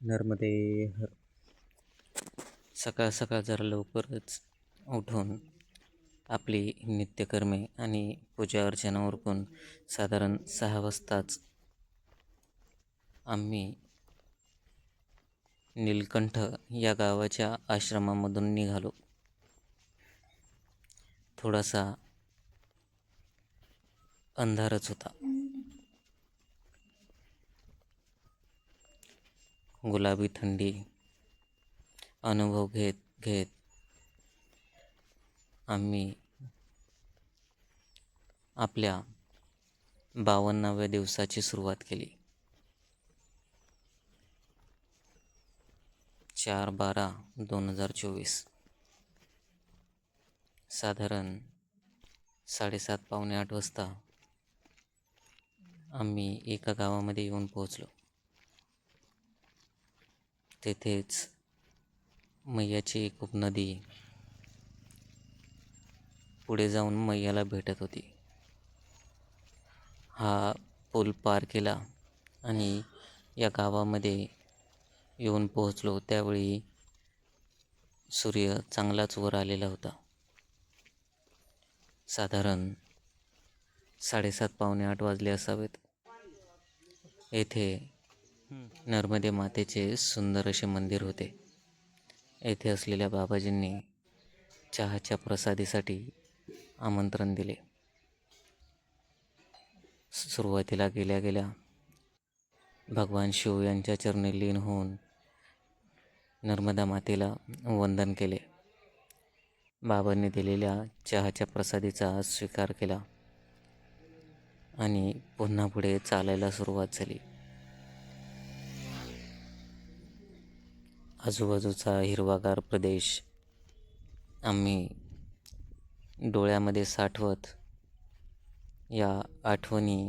नर्मदे हर सकाळ सकाळ जरा लवकरच उठून आपली नित्यकर्मे आणि पूजा अर्चना उरकून साधारण सहा वाजताच आम्ही नीलकंठ या गावाच्या आश्रमामधून निघालो. थोडासा अंधारच होता. गुलाबी थंडी अनुभव घेत घेत आम्ही आपल्या बावन्नाव्या दिवसाची सुरुवात केली. चार बारा दोन हजार चोवीस. साधारण साडेसात पावणे आठ वाजता आम्ही एका गावामध्ये येऊन पोहोचलो. तेथेच मैयाची एक उपनदी पुढे जाऊन मैयाला भेटत होती. हा पूल पार केला आणि या गावामध्ये येऊन पोहोचलो. त्यावेळी सूर्य चांगलाच वर आलेला होता. साधारण साडेसात पावणे आठ वाजले असावेत. येथे नर्मदे मातेचे सुंदर असे मंदिर होते. येथे असलेल्या बाबाजींनी चहाच्या प्रसादीसाठी आमंत्रण दिले. सुरुवातीला गेल्या गेल्या भगवान शिव यांच्या चरणी लीन होऊन नर्मदा मातेला वंदन केले. बाबांनी दिलेल्या चहाच्या प्रसादीचा स्वीकार केला आणि पुन्हा पुढे चालायला सुरुवात झाली. आजूबाजूचा हिरवागार प्रदेश. आम्ही डोळ्यामध्ये साठवत या आठवणी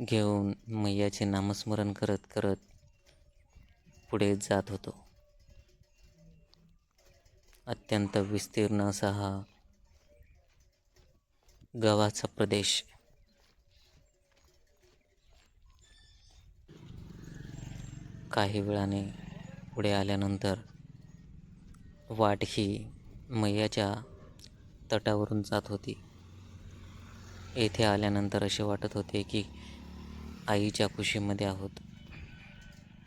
घेऊन मैयाचे नामस्मरण करत करत पुढे जात होतो. अत्यंत विस्तीर्ण असा हा गव्हाचा प्रदेश. काही वेळाने पुढे आल्यानंतर वाट ही मैयाच्या तटावरून जात होती. येथे आल्यानंतर असे वाटत होते की आईच्या कुशीमध्ये आहोत.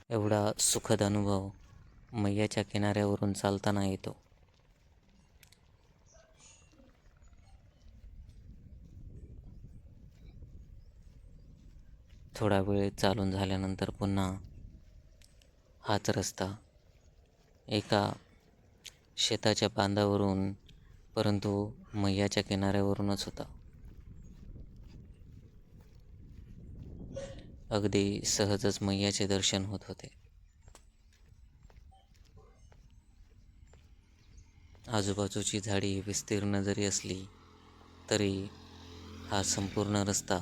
एवढा सुखद अनुभव मैयाच्या किनाऱ्यावरून चालताना येतो. थोडा वेळ चालून झाल्यानंतर पुन्हा हाच रस्ता एका शेताच्या बांधावरून परंतु मैयाच्या किनाऱ्यावरूनच होता. अगदी सहजच मैयाचे दर्शन होत होते. आजूबाजूची झाडी विस्तीर्ण जरी असली तरी हा संपूर्ण रस्ता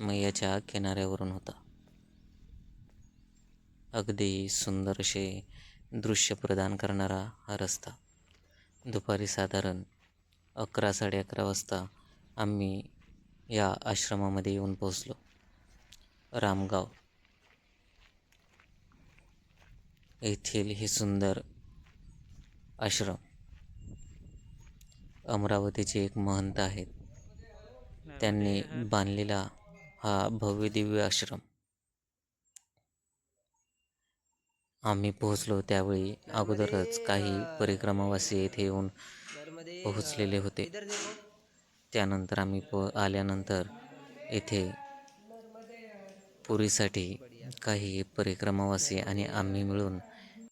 मैयाच्या किनाऱ्यावरून होता. अगदी सुंदर असे दृश्य प्रदान करणारा हा रस्ता. दुपारी साधारण अकरा साडे अकरा वाजता आम्ही या आश्रमामध्ये येऊन पोहोचलो. रामगाव. येथील हे सुंदर आश्रम अमरावतीचे एक महंत आहेत. त्यांनी बांधलेला हा भव्य दिव्य आश्रम आम्ही पोहोचलो त्यावेळी अगोदरच काही परिक्रमावासी येथे येऊन पोहोचलेले होते. त्यानंतर आम्ही पो आल्यानंतर येथे पुरीसाठी काही परिक्रमावासी आणि आम्ही मिळून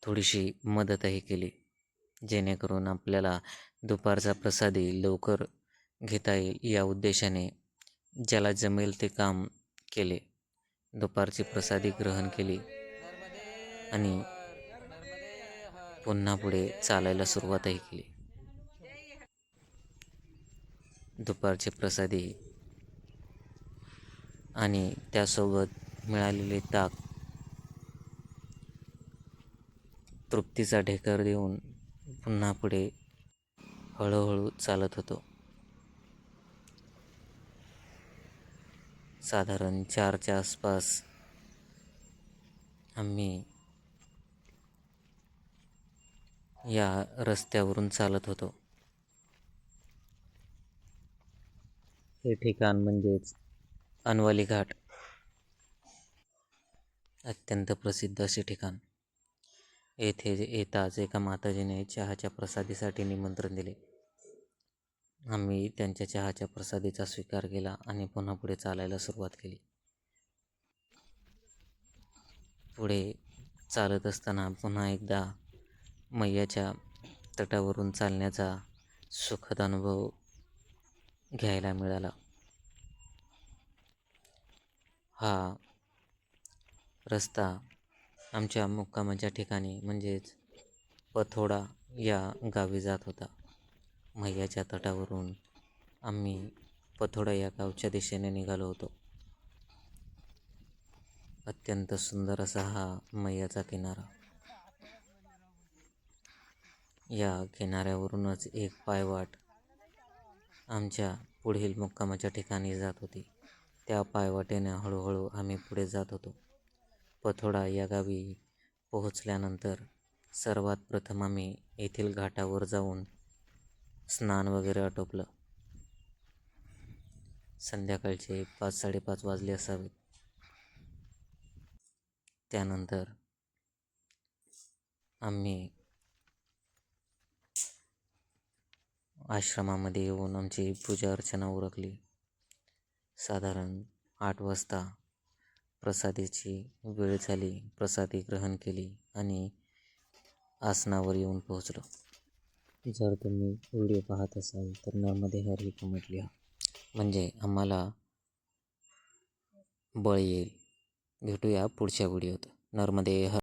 थोडीशी मदतही केली जेणेकरून आपल्याला दुपारचा प्रसादी लवकर घेता येईल या उद्देशाने ज्याला जमेल ते काम केले. दुपारची प्रसादी ग्रहण केली. आणि पुन्हा पुढे चालायला सुरुवातही केली. दुपारचे प्रसादी आणि त्यासोबत मिळालेले ताक तृप्तीचा ढेकर देऊन पुन्हा पुढे हळूहळू चालत होतो. साधारण चारच्या आसपास आम्ही या रस्त्यावरून चालत होतो. हे ठिकाण म्हणजेच अनवाली घाट. अत्यंत प्रसिद्ध असे ठिकाण. येथे येताच एका माताजीने चहाच्या प्रसादीसाठी निमंत्रण दिले. आम्ही त्यांच्या चहाच्या प्रसादीचा स्वीकार केला आणि पुन्हा पुढे चालायला सुरुवात केली. पुढे चालत असताना पुन्हा एकदा मैयाच्या तटावरून चालण्याचा सुखद अनुभव घ्यायला मिळाला. हा रस्ता आमच्या मुक्कामाच्या ठिकाणी म्हणजेच पथोडा या गावी जात होता. मैयाच्या तटावरून आम्ही पथोडा या गावच्या दिशेने निघालो होतो. अत्यंत सुंदर असा हा मैयाचा किनारा. या किनाऱ्यावरूनच एक पायवाट आमच्या पुढील मुक्कामाच्या ठिकाणी जात होती. त्या पायवाटेने हळूहळू आम्ही पुढे जात होतो. पथोडा या गावी पोहोचल्यानंतर सर्वात प्रथम आम्ही येथील घाटावर जाऊन स्नान वगैरे आटोपलं. संध्याकाळचे पाच साडेपाच वाजले असावेत. त्यानंतर आम्ही आश्रमामध्ये येऊन आमची पूजा अर्चना उरकली. साधारण आठ वाजता प्रसादीची वेळ झाली. प्रसादी ग्रहण केली आणि आसनावर येऊन पोहोचलो. जर तुम्ही व्हिडिओ पाहत असाल तर नर्मदे हर ही कमेंट लिहा. म्हणजे आम्हाला बळ येईल. भेटूया पुढच्या व्हिडिओत. नर्मदे हर